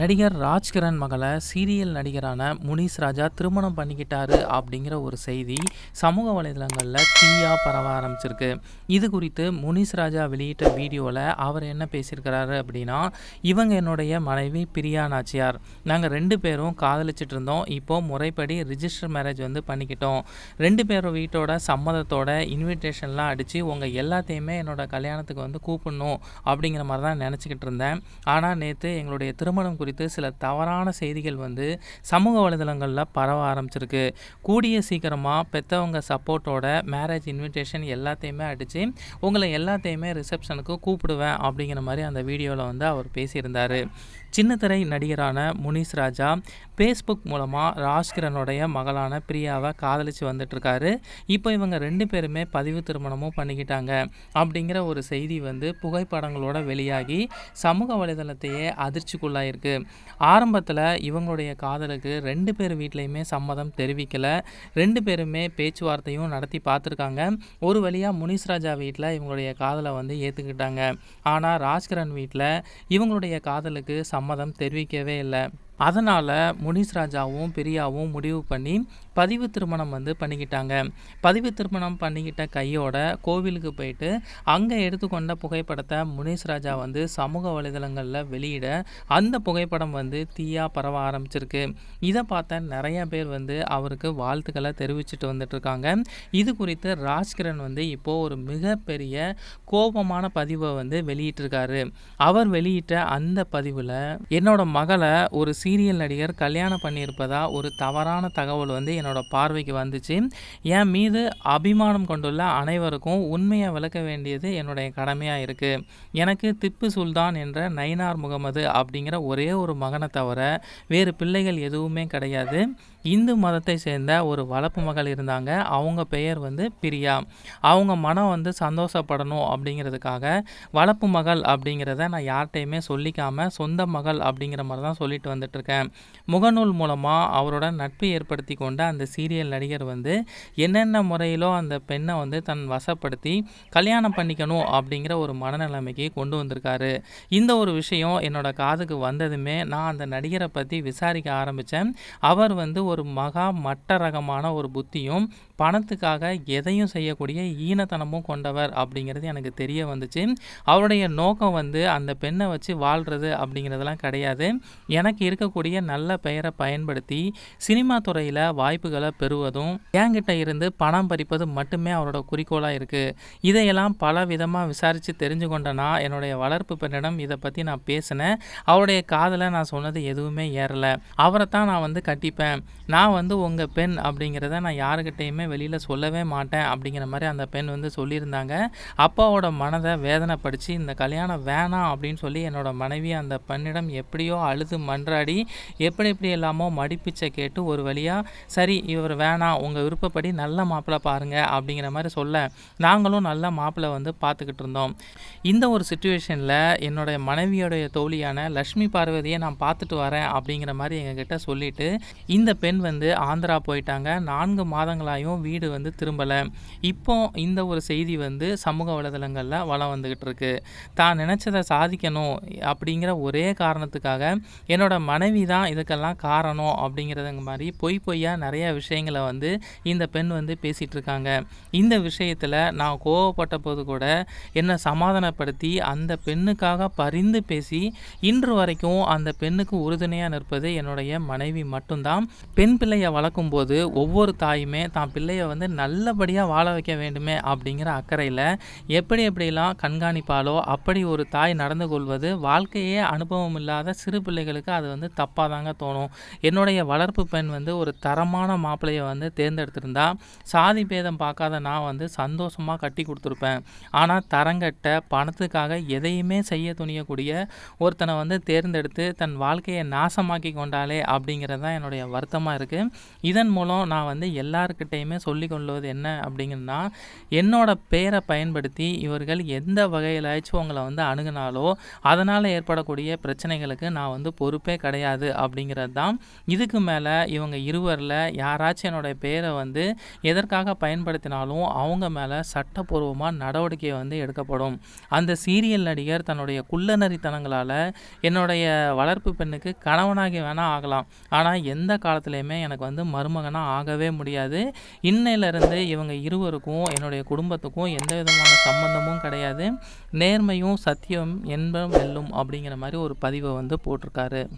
நடிகர் ராஜ்கிரண் மகளை சீரியல் நடிகரான முனிஸ் ராஜா திருமணம் பண்ணிக்கிட்டாரு அப்படிங்கிற ஒரு செய்தி சமூக வலைதளங்களில் தீயா பரவ ஆரம்பிச்சிருக்கு. இது குறித்து முனிஸ் ராஜா வெளியிட்ட வீடியோவில் அவர் என்ன பேசியிருக்கிறாரு அப்படின்னா இவங்க என்னுடைய மனைவி பிரியா நாச்சியார். நாங்கள் ரெண்டு பேரும் காதலிச்சிட்டு இருந்தோம். இப்போது முறைப்படி ரிஜிஸ்டர் மேரேஜ் வந்து பண்ணிக்கிட்டோம். ரெண்டு பேரும் வீட்டோட சம்மதத்தோட இன்விடேஷன்லாம் அடித்து உங்கள் எல்லாத்தையுமே என்னோட கல்யாணத்துக்கு வந்து கூப்பிடணும் அப்படிங்கிற மாதிரி தான் நினச்சிக்கிட்டு இருந்தேன். ஆனால் நேற்று எங்களுடைய திருமணம் குறித்து சில தவறான செய்திகள் வந்து சமூக வலைதளங்களில் பரவ ஆரம்பிச்சிருக்கு. கூடிய சீக்கிரமாக பெற்றவங்க சப்போர்ட்டோட மேரேஜ் இன்விடேஷன் எல்லாத்தையுமே அடித்து உங்களை எல்லாத்தையுமே ரிசப்ஷனுக்கு கூப்பிடுவேன் அப்படிங்கிற மாதிரி அந்த வீடியோவில் வந்து அவர் பேசியிருந்தார். சின்னத்திரை நடிகரான முனிஸ் ராஜா ஃபேஸ்புக் மூலமாக ராஜ்கிரனுடைய மகளான பிரியாவை காதலித்து வந்துட்டுருக்காரு. இப்போ இவங்க ரெண்டு பேருமே பதிவு திருமணமும் பண்ணிக்கிட்டாங்க அப்படிங்கிற ஒரு செய்தி வந்து புகைப்படங்களோட வெளியாகி சமூக வலைதளத்தையே அதிர்ச்சிக்குள்ளாயிருக்கு. ஆரம்பத்தில் இவங்களுடைய காதலுக்கு ரெண்டு பேர் வீட்லேயுமே சம்மதம் தெரிவிக்கலை. ரெண்டு பேருமே பேச்சுவார்த்தையும் நடத்தி பார்த்துருக்காங்க. ஒரு வழியாக முனிஸ் ராஜா வீட்டில் இவங்களுடைய காதலை வந்து ஏற்றுக்கிட்டாங்க ஆனால் ராஜ்கிரண் வீட்டில் இவங்களுடைய காதலுக்கு சம்மதம் தெரிவிக்கவே இல்லை. அதனால் முனிஸ் ராஜாவும் பிரியாவும் முடிவு பண்ணி பதிவு திருமணம் வந்து பண்ணிக்கிட்டாங்க. பதிவு திருமணம் பண்ணிக்கிட்ட கையோட கோவிலுக்கு போயிட்டு அங்கே எடுத்துக்கொண்ட புகைப்படத்தை முனிஸ் ராஜா வந்து சமூக வலைதளங்களில் வெளியிட அந்த புகைப்படம் வந்து தீயாக பரவ ஆரம்பிச்சிருக்கு. இதை பார்த்த நிறைய பேர் வந்து அவருக்கு வாழ்த்துக்களை தெரிவிச்சுட்டு வந்துட்டுருக்காங்க. இது குறித்து ராஜ்கிரண் வந்து இப்போது ஒரு மிகப்பெரிய கோபமான பதிவை வந்து வெளியிட்டிருக்காரு. அவர் வெளியிட்ட அந்த பதிவில் என்னோட மகளை ஒரு சீரியல் நடிகர் கல்யாணம் பண்ணியிருப்பதா ஒரு தவறான தகவல் வந்து என்னோட பார்வைக்கு வந்துச்சு. என் மீது அபிமானம் கொண்டுள்ள அனைவருக்கும் உண்மையை விளக்க வேண்டியது என்னுடைய கடமையாக இருக்குது எனக்கு திப்பு சுல்தான் என்ற நைனார் முகமது அப்படிங்கிற ஒரே ஒரு மகனை தவிர வேறு பிள்ளைகள் எதுவுமே கிடையாது. இந்து மதத்தை சேர்ந்த ஒரு வளர்ப்பு மகள் இருந்தாங்க. அவங்க பெயர் வந்து பிரியா. அவங்க மனம் வந்து சந்தோஷப்படணும் அப்படிங்கிறதுக்காக வளர்ப்பு மகள் அப்படிங்கிறத நான் யார்கிட்டையுமே சொல்லிக்காமல் சொந்த மகள் அப்படிங்கிற மாதிரி தான் சொல்லிட்டு வந்துட்டுருக்கேன். முகநூல் மூலமாக அவரோட நட்பு ஏற்படுத்தி கொண்ட அந்த சீரியல் நடிகர் வந்து என்னென்ன முறையிலோ அந்த பெண்ணை வந்து தன் வசப்படுத்தி கல்யாணம் பண்ணிக்கணும் அப்படிங்கிற ஒரு மனநிலைமைக்கு கொண்டு வந்திருக்காரு. இந்த ஒரு விஷயம் என்னோட காதுக்கு வந்ததுமே நான் அந்த நடிகரை பற்றி விசாரிக்க ஆரம்பித்தேன் அவர் வந்து ஒரு மகா மட்ட ரகமான ஒரு புத்தியும் பணத்துக்காக எதையும் செய்யக்கூடிய ஈனத்தனமும் கொண்டவர் அப்படிங்கிறது எனக்கு தெரிய வந்துச்சு. அவருடைய நோக்கம் வந்து அந்த பெண்ணை வச்சு வாழ்கிறது அப்படிங்கிறதெல்லாம் கிடையாது. எனக்கு இருக்கக்கூடிய நல்ல பெயரை பயன்படுத்தி சினிமா துறையில் வாய்ப்புகளை பெறுவதும் என்கிட்ட இருந்து பணம் பறிப்பது மட்டுமே அவரோட குறிக்கோளாக இருக்குது இதையெல்லாம் பல விதமாக விசாரித்து தெரிஞ்சு கொண்டனா என்னுடைய வளர்ப்பு பெண்ணிடம் இதை பற்றி நான் பேசினேன். அவருடைய காதில் நான் சொன்னது எதுவுமே ஏறலை. அவரை தான் நான் வந்து கட்டிப்பேன். நான் வந்து உங்கள் பெண் அப்படிங்கிறத நான் யாருக்கிட்டேயுமே வெளியில் சொல்லவே மாட்டேன் அப்படிங்கிற மாதிரி அந்த பெண் வந்து சொல்லியிருந்தாங்க. அப்பாவோட மனதை வேதனைப்படுத்தி இந்த கல்யாணம் வேணாம் அப்படின்னு சொல்லி என்னோட மனைவி அந்த பெண்ணிடம் எப்படியோ அழுது மன்றாடி எப்படி எப்படி எல்லாமோ மடிப்பிச்சை கேட்டு ஒரு வழியாக சரி இவர் வேணாம் உங்கள் விருப்பப்படி நல்ல மாப்பிள்ளை பாருங்கள் அப்படிங்கிற மாதிரி சொல்ல நாங்களும் நல்ல மாப்பிள்ளை வந்து பார்த்துக்கிட்டு இருந்தோம். இந்த ஒரு சுச்சுவேஷனில் என்னுடைய மனைவியோடைய தோழியான லக்ஷ்மி பார்வதியை நான் பார்த்துட்டு வரேன் அப்படிங்கிற மாதிரி எங்ககிட்ட சொல்லிட்டு இந்த பெண் வந்து ஆந்திரா போயிட்டாங்க. நான்கு மாதங்களாயும் வீடு வந்து திரும்பலை. இப்போ இந்த ஒரு செய்தி வந்து சமூக வலைதளங்களில் வளம் வந்துக்கிட்டு இருக்கு. தான் நினச்சதை சாதிக்கணும் அப்படிங்கிற ஒரே காரணத்துக்காக என்னோட மனைவி தான் இதுக்கெல்லாம் காரணம் அப்படிங்கிறதுங்க மாதிரி பொய் பொய்யாக நிறைய விஷயங்களை வந்து இந்த பெண் வந்து பேசிகிட்டு இருக்காங்க. இந்த விஷயத்தில் நான் கோவப்பட்ட போது கூட என்னை சமாதானப்படுத்தி அந்த பெண்ணுக்காக பரிந்து பேசி இன்று வரைக்கும் அந்த பெண்ணுக்கு உறுதுணையாக நிற்பது என்னுடைய மனைவி மட்டும்தான். பெண் பிள்ளையை வளர்க்கும் போது ஒவ்வொரு தாயுமே தான் பிள்ளையை வந்து நல்லபடியாக வாழ வைக்க வேண்டுமே அப்படிங்கிற அக்கறையில் எப்படி எப்படிலாம் கண்காணிப்பாலோ அப்படி ஒரு தாய் நடந்து கொள்வது வாழ்க்கையே அனுபவம் இல்லாத சிறு பிள்ளைகளுக்கு அது வந்து தப்பாக தாங்க தோணும். என்னுடைய வளர்ப்பு பெண் வந்து ஒரு தரமான மாப்பிள்ளையை வந்து தேர்ந்தெடுத்திருந்தா சாதி பேதம் பார்க்காத நான் வந்து சந்தோஷமாக கட்டி கொடுத்துருப்பேன். ஆனால் தரங்கட்ட பணத்துக்காக எதையுமே செய்ய துணியக்கூடிய ஒருத்தனை வந்து தேர்ந்தெடுத்து தன் வாழ்க்கையை நாசமாக்கி கொண்டாலே அப்படிங்கிறது தான் என்னுடைய வருத்தமாக இருக்குது இதன் மூலம் நான் வந்து எல்லாருக்கிட்டையுமே காலத்திலயுமே சொல்லிக் கொள்வது என்ன அப்படிங்கன்னா, என்னோட பெயரை பயன்படுத்தி இவர்கள் எந்த வகையிலாச்சும் உங்களை வந்து அணுகுனாலோ, அதனால் ஏற்படக்கூடிய பிரச்சனைகளுக்கு நான் வந்து பொறுப்பே கிடையாது அப்படிங்கிறது தான். இதுக்கு மேலே இவங்க இருவரில் யாராச்சும் என்னுடைய பெயரை வந்து எதற்காக பயன்படுத்தினாலும், அவங்க மேலே சட்டப்பூர்வமாக நடவடிக்கை வந்து எடுக்கப்படும். அந்த சீரியல் நடிகர் தன்னுடைய குள்ளநரித்தனங்களால் என்னுடைய வளர்ப்பு பெண்ணுக்கு கணவனாகி வேணால் ஆகலாம். ஆனால் எந்த காலத்துலேயுமே எனக்கு வந்து மருமகனாக ஆகவே முடியாது. இன்னையிலிருந்து இவங்க இருவருக்கும், என்னுடைய குடும்பத்துக்கும் எந்த விதமான சம்மந்தமும் கிடையாது. நேர்மையும், சத்தியம் என்பம் வெல்லும் அப்படிங்கிற மாதிரி ஒரு பதிவை வந்து போட்டிருக்காரு.